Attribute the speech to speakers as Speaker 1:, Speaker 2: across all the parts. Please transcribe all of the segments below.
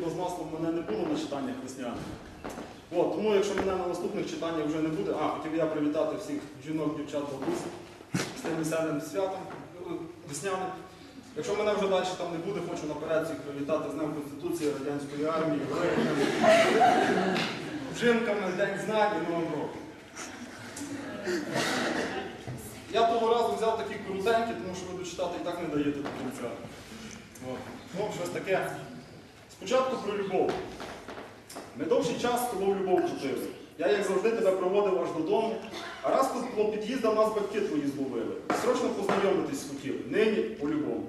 Speaker 1: хліба з маслом мене не було на читаннях весняних. От, тому якщо мене на наступних читаннях вже не буде, а хотів я привітати всіх жінок, дівчат, бабусь з тим веселим святом е, весняним. Якщо мене вже далі там не буде, хочу наперед всіх привітати з Днем Конституції, Радянської армії, воїнами, вжинками, День знань і Новим роком. Я того разу взяв такі коротенькі, тому що ви дочитати і так не даєте до кінця. Ну, щось таке. Спочатку про любов. Ми довший час з тобою любов крутили. Я, як завжди, тебе проводив аж додому, а раз по під'їздам нас батьки твої зловили. Срочно познайомитись хотіли. Нині по-любому.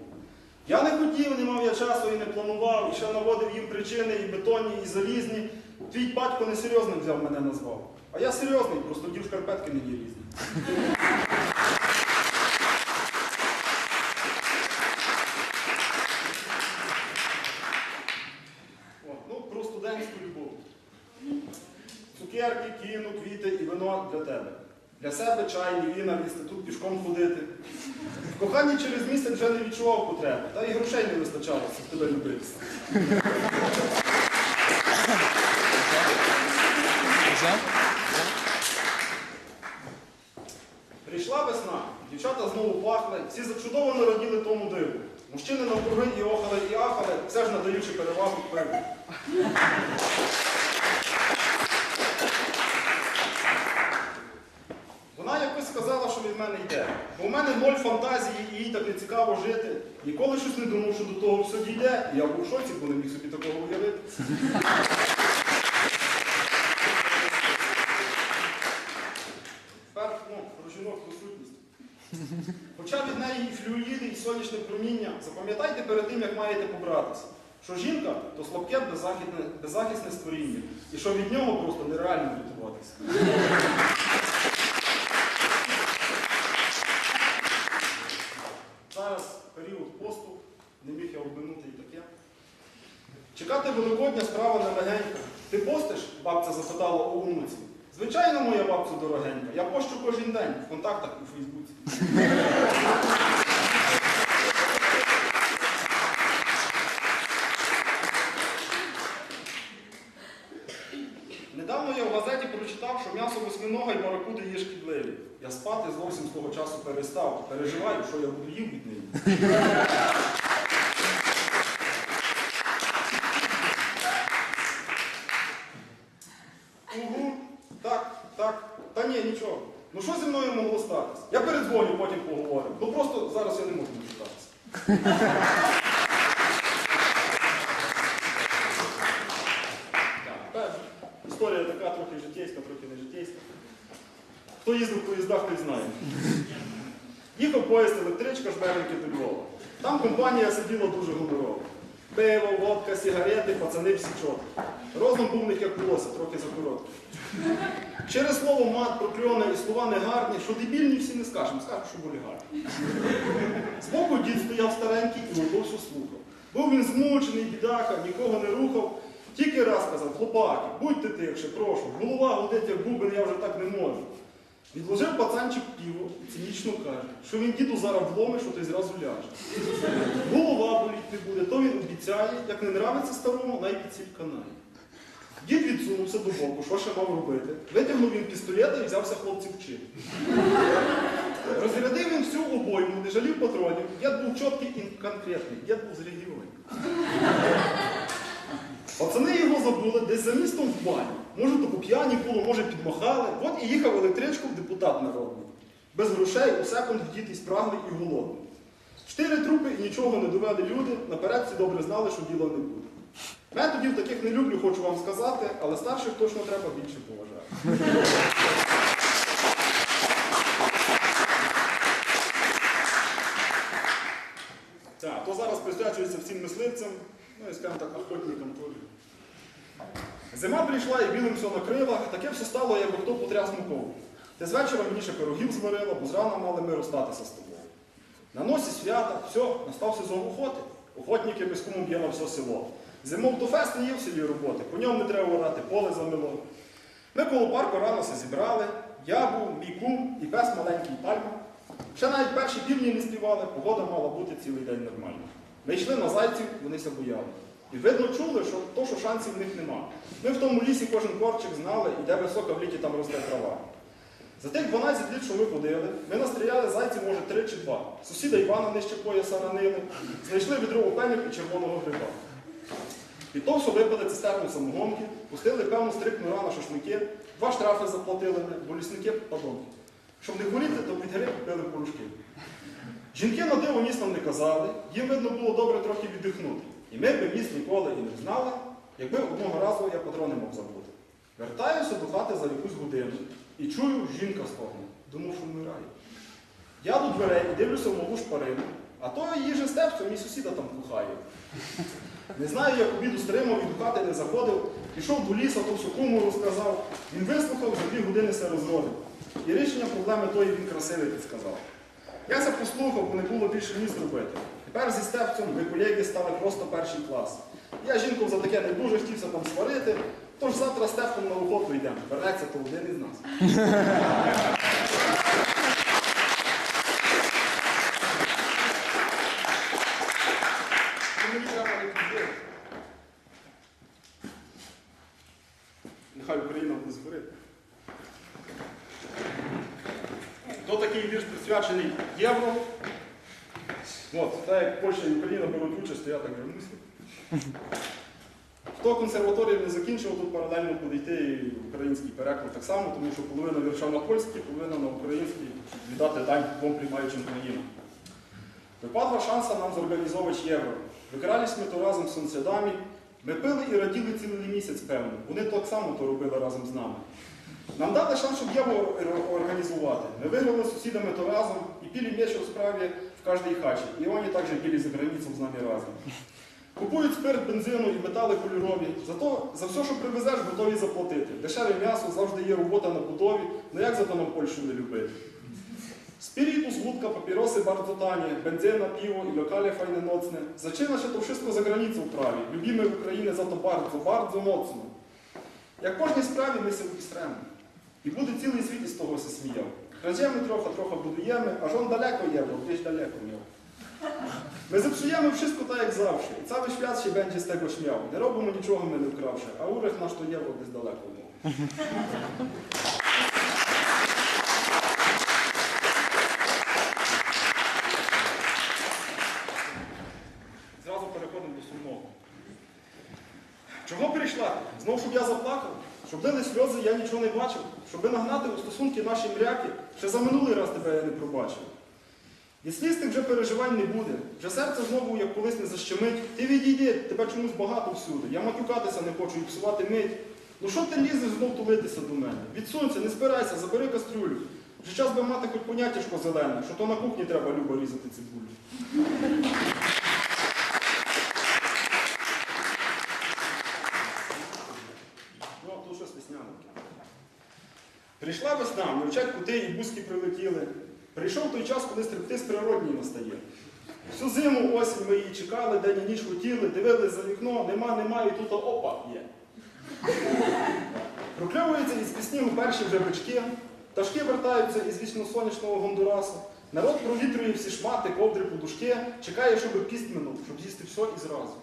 Speaker 1: Я не хотів, не мав я часу і не планував, і ще наводив їм причини і бетонні, і залізні. Твій батько несерйозним взяв мене назвав. А я серйозний, просто дів шкарпетки мені різні. Вино для тебе. Для себе чай, лівіна, в інститут пішком ходити. В коханні через місяць вже не відчував потреби, та і грошей не вистачало, щоб тебе любитися. Прийшла весна, дівчата знову пахли, всі зачудовано раділи тому диву. Мужчини навкруги і охали, і ахали, все ж надаючи перевагу пиву. Вона якось сказала, що від мене йде. Бо в мене ноль фантазії і їй так не цікаво жити. Ніколи щось не думав, що до того все дійде. Я був в шоці, бо не міг собі такого уявити. Тепер ну, про жінок про сутність. Хоча від неї і флюїди, і сонячне проміння, запам'ятайте перед тим, як маєте побратися, що жінка то слабке беззахисне, беззахисне створіння, і що від нього просто нереально врятуватися. Зараз період посту, не міг я обминути і таке. Чекати Великодня справа не легенька. Ти постиш? бабця запитала у онуці. Звичайно, моя бабця дорогенька. Я пощу кожен день в контактах у Фейсбуці. Недавно я в газеті прочитав, що м'ясо восьминога і баракуди є шкідливі. Я спати зовсім з того часу перестав. Переживаю, що я буду їв від неї. Угу, так, так. Та ні, нічого. Ну що зі мною могло статися? Я передзвоню, потім поговоримо. Ну просто зараз я не можу дочитатися. Так, та Історія така трохи житейська, трохи не житейська. Хто їздив в поїздах, той знає. Їхав поїзд електричка Жмеренки до Львова. Там компанія сиділа дуже гонорова. Пиво, водка, сигарети, пацани всі чотки. Розум був них як волосся, трохи закороткий. Через слово мат, прокльони і слова негарні, що дебільні всі не скажемо, скажемо, що були гарні. Збоку дід стояв старенький і ото слухав. Був він змучений, бідака, нікого не рухав. Тільки раз сказав, хлопаки, будьте тихше, прошу, голова гудить, як бубен, я вже так не можу. Відложив пацанчик піво і цинічно каже, що він діду зараз вломе, що той зразу ляже. Голова боліть не буде, то він обіцяє, як не нравиться старому, найпід сіль канає. Дід відсунувся до боку, що ще мав робити. Витягнув він пістолета і взявся хлопців вчити. Розрядив він всю обойму, не жалів патронів. Дід був чіткий і конкретний, дід був з регіонів. Пацани його забули десь за містом в бані. Може, то по п'яні було, може підмахали. От і їхав електричку в депутат народний. Без грошей у секунд діти спраглий і голодний. Чотири трупи і нічого не довели люди, наперед всі добре знали, що діла не буде. Методів таких не люблю, хочу вам сказати, але старших точно треба більше поважати. Так, то зараз присвячується всім мисливцям, ну і скажімо так, охотникам теж. Прийшла і білим все накрила, таке все стало, якби хто потряс мукою. Ти з вечора мені ще пирогів зварила, бо зрана мали ми розстатися з тобою. На носі свята, все, настав сезон охоти. Охотники без кому б'є на все село. Зимов до фесту є в селі роботи, по ньому не треба орати, поле замило. Ми коло парку рано все зібрали, я був, мій кум і пес маленький пальма. Ще навіть перші півні не співали, погода мала бути цілий день нормальна. Ми йшли на зайців, вони ся бояли. І видно чули, що то, що шансів в них нема. Ми в тому лісі кожен корчик знали, і де висока в літі там росте трава. За тих 12 літ, що ми ходили, ми настріляли зайців, може, три чи два. Сусіда Івана нижче пояса ранили, знайшли відро опенів і червоного гриба. Від того, що випили цистерну самогонки, пустили певну стрикну рану шашлики, два штрафи заплатили, бо лісники подонки. Щоб не хворіти, то під гриб пили порошки. Жінки на диво ніс нам не казали, їм видно було добре трохи віддихнути. І ми б ніс ніколи і не знали, якби одного разу я патрони мав забути. Вертаюся до хати за якусь годину і чую, жінка стогне. Думав, що вмирає. Я до дверей і дивлюся в малу шпарину, а то її же степцю, мій сусіда там кухає. Не знаю, як обіду стримав і до хати не заходив, пішов до лісу, то всю розказав. Він вислухав, за дві години все розродив. І рішення проблеми тої він красивий підсказав. Я це послухав, бо не було більше місць робити. Тепер зі степцем ми колеги стали просто перший клас. Я жінку за таке не дуже хотівся там сварити, тож завтра степком на охоту йдемо. Вернеться то один із нас. Нехай Україна буде згорити. То такий вірш присвячений євро. От, так як Польща і Україна беруть участь, то я так вернуся. Хто консерваторію не закінчив, тут паралельно буде йти і український переклад так само, тому що половина вірша на польській, половина на українській, віддати дань двом приймаючим країнам. Wypadła szansa nam zorganizować євро. Викрались ми то разом з сусідами. Ми пили і раділи цілий місяць, певно. Вони так само то робили разом з нами. Нам дали шанс, щоб євро організувати. Ми виграли з сусідами то разом і пили м'яч у справі в кожній хаті. І вони також пили за границю з нами разом. Купують спирт, бензину і метали кольорові. Зато за все, що привезеш, готові заплатити. Дешеве м'ясо, завжди є робота на будові. Ну як зато нам Польщу не любити? Wódka, papierosy bardzo tanie, benzyna, piwo i lokale fajne nocne. Zaczyna się to wszystko prawie. Lubimy Ukrainę za to bardzo, bardzo mocno. Jak w кожній справі ми себе підстремо. І буде цілий світ із того се сміяв. Крадемо трохи, трохи будуємо, аж он далеко є, бо gdzieś далеко є. Ми zepsujemy wszystko tak jak zawsze. I cały świat się będzie z tego śmiał. Nie robimy niczego my nie wkrawszy, a urech nasz to євро десь далеко. був. Зразу переходимо до сумного. Чого прийшла? Знов, щоб я заплакав, щоб лили сльози, я нічого не бачив, щоби нагнати у стосунки наші мряки, ще за минулий раз тебе я не пробачив. І сліз тих вже переживань не буде. Вже серце знову, як колись не защемить. Ти відійди, тебе чомусь багато всюди. Я матюкатися не хочу і псувати мить. Ну що ти лізеш знов тулитися до мене? Відсунься, не спирайся, забери кастрюлю. Вже час би мати хоч поняттячко зелене, що то на кухні треба любо різати цибулю. Ну, а тут щось весняненьке. Прийшла весна, мовчать кути і бузки прилетіли. Прийшов той час, коли стриптиз природній настає. Всю зиму, осінь ми її чекали, день і ніч хотіли, дивились за вікно, нема, нема, і тут опа є. Прокльовуються із пісні у перші вже бички, пташки вертаються із вічно сонячного Гондурасу. Народ провітрює всі шмати, ковдри, подушки, чекає, щоб піст минув, щоб з'їсти все і зразу.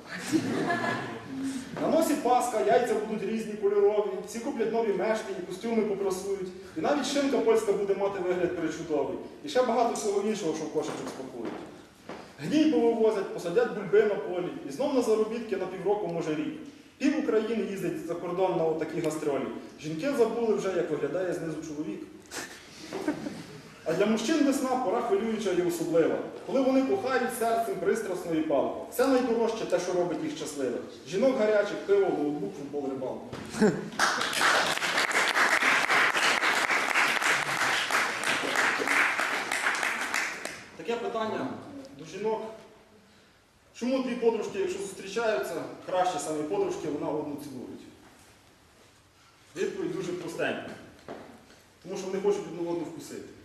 Speaker 1: На носі паска, яйця будуть різні кольорові, всі куплять нові мешки і костюми попросують. І навіть шинка польська буде мати вигляд причудовий. І ще багато всього іншого, що в кошечок спакують. Гній повивозять, посадять бульби на полі, і знов на заробітки на півроку, може рік. Пів України їздить за кордон на отакі гастролі. Жінки забули вже, як виглядає знизу чоловік. А для мужчин весна пора хвилююча і особлива. Коли вони кохають серцем пристрасно і палко. Все найдорожче те, що робить їх щасливих. Жінок гарячих, пиво, ноутбук, футбол, рибалку. Таке питання до жінок. Чому дві подружки, якщо зустрічаються, краще самі подружки, вона одну цілують? Відповідь дуже простенька. Тому що вони хочуть одну одну вкусити.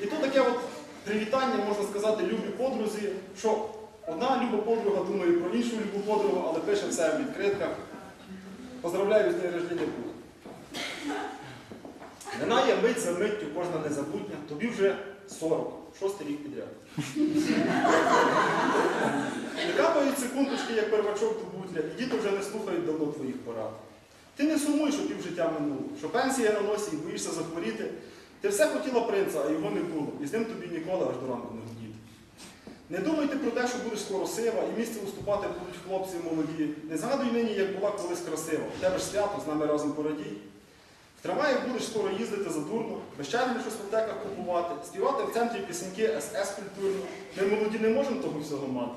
Speaker 1: І то таке от привітання, можна сказати, любі подрузі, що одна люба подруга думає про іншу любу подругу, але пише все в відкритках. Поздравляю з днем рождения Бога. Минає мить за миттю, кожна незабутня, тобі вже 40, шостий рік підряд. Не капають секундочки, як первачок до бутля, і діти вже не слухають давно твоїх порад. Ти не сумуй, що півжиття минуло, що пенсія на носі і боїшся захворіти. Ти все хотіла принца, а його не було, і з ним тобі ніколи аж до ранку не гудіти. Не думай ти про те, що будеш скоро сива, і місце уступати будуть хлопці молоді. Не згадуй нині, як була колись красива. У тебе ж свято, з нами разом порадій. В трамваях будеш скоро їздити задурно, безчарно щось в аптеках купувати, співати в центрі пісеньки СС культурно. Ми молоді не можемо того всього мати.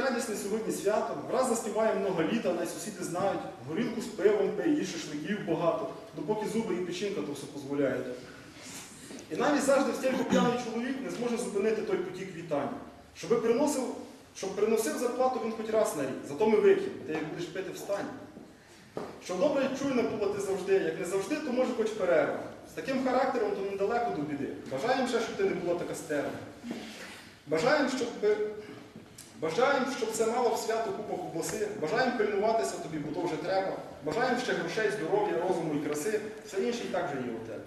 Speaker 1: Радісне сьогодні свято, враз заспіває много літа, най сусіди знають, горілку з пивом пий, і шашликів багато, допоки зуби і печінка то все дозволяють. І навіть завжди стільки п'яний чоловік не зможе зупинити той потік вітань. Щоби приносив, щоб приносив зарплату він хоч раз на рік, зато ми вип'ємо, ти як будеш пити встань. Щоб добре і чуйна була ти завжди, як не завжди, то може хоч перерва. З таким характером то недалеко до біди. Бажаємо ще, щоб ти не була така стерва. Бажаємо, щоб, бажаємо, щоб це мало в свято купа кубаси. Бажаємо пильнуватися тобі, бо то вже треба. Бажаємо ще грошей, здоров'я, розуму і краси. Все інше і так вже є у тебе.